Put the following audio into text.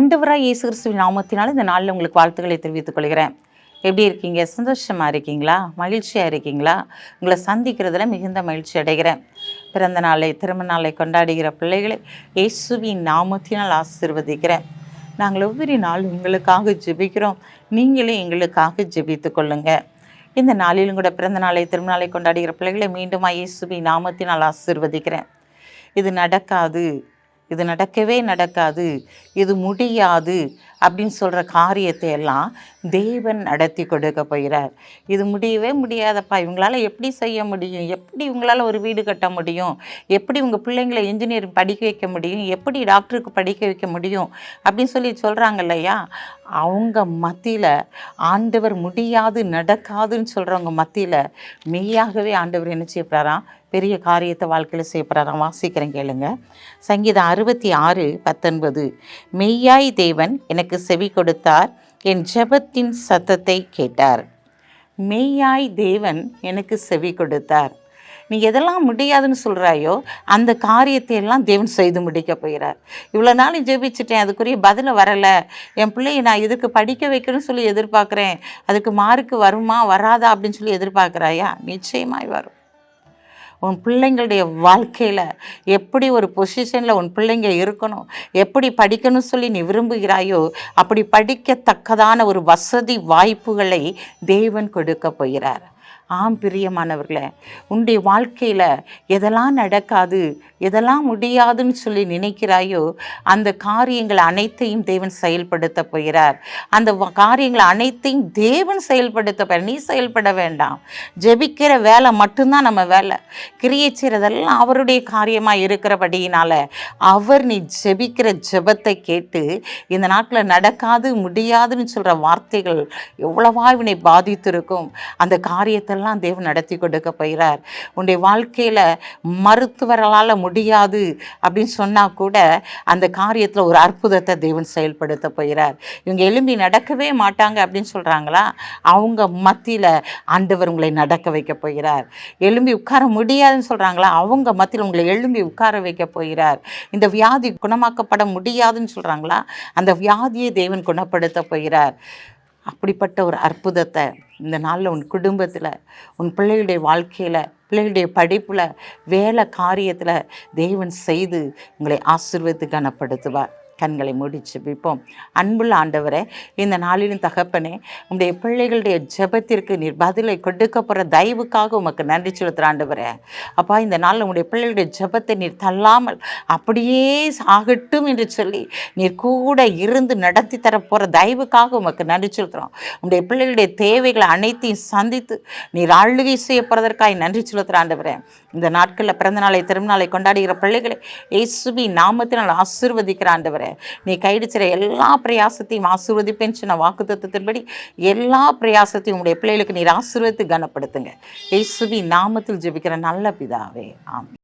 ஆண்டவராக இயேசு கிறிஸ்துவின் நாமத்தினால இந்த நாளில் உங்களுக்கு வாழ்த்துக்களை தெரிவித்துக் கொள்கிறேன். எப்படி இருக்கீங்க? சந்தோஷமாக இருக்கீங்களா? மகிழ்ச்சியாக இருக்கீங்களா? உங்களை சந்திக்கிறதுல மிகுந்த மகிழ்ச்சி அடைகிறேன். பிறந்த நாளை திருமண நாளை கொண்டாடுகிற பிள்ளைகளை இயேசுவின் நாமத்தினால் ஆசிர்வதிக்கிறேன். நாங்கள் ஒவ்வொரு நாள் உங்களுக்காக ஜெபிக்கிறோம். நீங்களே எங்களுக்காக ஜெபித்து கொள்ளுங்க. இந்த நாளிலும் கூட பிறந்த நாளை திருமண நாளை கொண்டாடுகிற பிள்ளைகளை மீண்டும் இயேசுவின் நாமத்தினால் ஆசிர்வதிக்கிறேன். இது நடக்காது. இது நடக்கவே நடக்காது இது முடியாது அப்படின்னு சொல்கிற காரியத்தை எல்லாம் தேவன் நடத்தி கொடுக்க போகிறார். இது முடியவே முடியாதப்பா. இவங்களால் எப்படி செய்ய முடியும்? எப்படி இவங்களால் ஒரு வீடு கட்ட முடியும்? எப்படி உங்கள் பிள்ளைங்களை இன்ஜினியர் படிக்க வைக்க முடியும்? எப்படி டாக்டருக்கு படிக்க வைக்க முடியும்? அப்படின்னு சொல்லி சொல்கிறாங்க இல்லையா? அவங்க மத்தியில் ஆண்டவர் முடியாது நடக்காதுன்னு சொல்கிறவங்க மத்தியில் மெய்யாகவே ஆண்டவர் என்ன செய்யப்படுறாராம் பெரிய காரியத்தை வாழ்க்கையில் செய்யப்படுறாராம் வாசிக்கிறேன் கேளுங்க. சங்கீதம் அறுபத்தி ஆறு பத்தொன்பது. மெய்யாய் தேவன் எனக்கு செவி கொடுத்தார் என் ஜெபத்தின் சத்தத்தை கேட்டார். மெய்யாய் தேவன் எனக்கு செவி கொடுத்தார். நீ எதெல்லாம் முடியாதுன்னு சொல்கிறாயோ அந்த காரியத்தை எல்லாம் தேவன் செய்து முடிக்க போகிறார். இவ்வளோ நாள் ஜெபிச்சிட்டேன் அதுக்குரிய பதில் வரலை. என் பிள்ளையை நான் இதுக்கு படிக்க வைக்கணும்னு சொல்லி எதிர்பார்க்குறேன். அதுக்கு மார்க்கு வருமா வராதா அப்படின்னு சொல்லி எதிர்பார்க்குறாயா? நிச்சயமாய் வரும். உன் பிள்ளைங்களுடைய வாழ்க்கையில் எப்படி ஒரு பொசிஷனில் உன் பிள்ளைங்க இருக்கணும்? எப்படி படிக்கணும் சொல்லி நீ விரும்புகிறாயோ அப்படி படிக்கத்தக்கதான ஒரு வசதி வாய்ப்புகளை தேவன் கொடுக்க போகிறார். ஆம் பிரியமானவர்களே உன்னுடைய வாழ்க்கையில் எதெல்லாம் நடக்காது எதெல்லாம் முடியாதுன்னு சொல்லி நினைக்கிறாயோ அந்த காரியங்கள் அனைத்தையும் தேவன் செயல்படுத்த போகிறார். அந்த காரியங்கள் அனைத்தையும் தேவன் செயல்படுத்த போகிறார். நீ செயல்பட வேண்டாம். ஜெபிக்கிற வேலை மட்டும்தான் நம்ம வேலை. கிரியை செய்கிறதெல்லாம் அவருடைய காரியமாக இருக்கிறபடியினால அவர் நீ ஜெபிக்கிற ஜெபத்தை கேட்டு இந்த நாட்டில் நடக்காது முடியாதுன்னு சொல்கிற வார்த்தைகள் எவ்வளவா இவனை பாதித்திருக்கும். அந்த காரியத்தெல்லாம் தேவன் நடத்தி கொடுக்க போகிறார். உன்னுடைய வாழ்க்கையில் மருத்துவர்களால் முடியாது அப்படின்னு சொன்னால் கூட அந்த காரியத்தில் ஒரு அற்புதத்தை தேவன் செயல்படுத்த போகிறார். இவங்க எழும்பி நடக்கவே மாட்டாங்க அப்படின்னு சொல்கிறாங்களா அவங்க மத்தியில் ஆண்டவர் உங்களை நடக்க வைக்க போகிறார். எழும்பி உட்கார முடியாதுன்னு சொல்கிறாங்களா அவங்க மத்தியில் உங்களை எழும்பி உட்கார வைக்க போகிறார். இந்த வியாதி குணமாக்கப்பட முடியாதுன்னு சொல்கிறாங்களா அந்த வியாதியை தேவன் குணப்படுத்த போகிறார். அப்படிப்பட்ட ஒரு அற்புதத்தை இந்த நாளில் உன் குடும்பத்தில் உன் பிள்ளைகளுடைய வாழ்க்கையில் பிள்ளைகளுடைய படிப்பில் வேலை காரியத்தில் தேவன் செய்து உங்களை ஆசீர்வதித்து கனப்படுத்துவார். கண்களை மூடி ஜெபிப்போம் அன்புள்ள ஆண்டவரே இந்த நாளிலும் தகப்பனே உங்களுடைய பிள்ளைகளுடைய ஜெபத்திற்கு நீர் பதிலை கொடுக்க போகிற தயவுக்காக உமக்கு நன்றி செலுத்துகிற ஆண்டவரே. அப்பா இந்த நாளில் உங்களுடைய பிள்ளைகளுடைய ஜெபத்தை நீர் தள்ளாமல் அப்படியே ஆகட்டும் என்று சொல்லி நீர் கூட இருந்து நடத்தி தர போகிற தயவுக்காக உமக்கு நன்றி செலுத்துகிறோம் உங்களுடைய பிள்ளைகளுடைய தேவைகளை அனைத்தையும் சந்தித்து நீர் ஆளுகை செய்ய போகிறதற்காக நன்றி செலுத்துகிற ஆண்டவரே. இந்த நாட்களில் பிறந்த நாளை திருநாளை கொண்டாடுகிற பிள்ளைகளை இயேசுபி நாமத்தினால் ஆசீர்வதிக்கிற ஆண்டவரே. நீ கைடிச்சிற எல்லா பிரயாசத்தையும் ஆசீர்வதிப்பேன்னு சொன்ன வாக்குத்தத்தத்தின்படி எல்லா பிரயாசத்தையும் உங்களுடைய பிள்ளைகளுக்கு நீர் ஆசீர்வதித்து கனப்படுத்துங்க. இயேசுவி நாமத்தில் ஜெபிக்கிற நல்ல பிதாவே ஆமென்.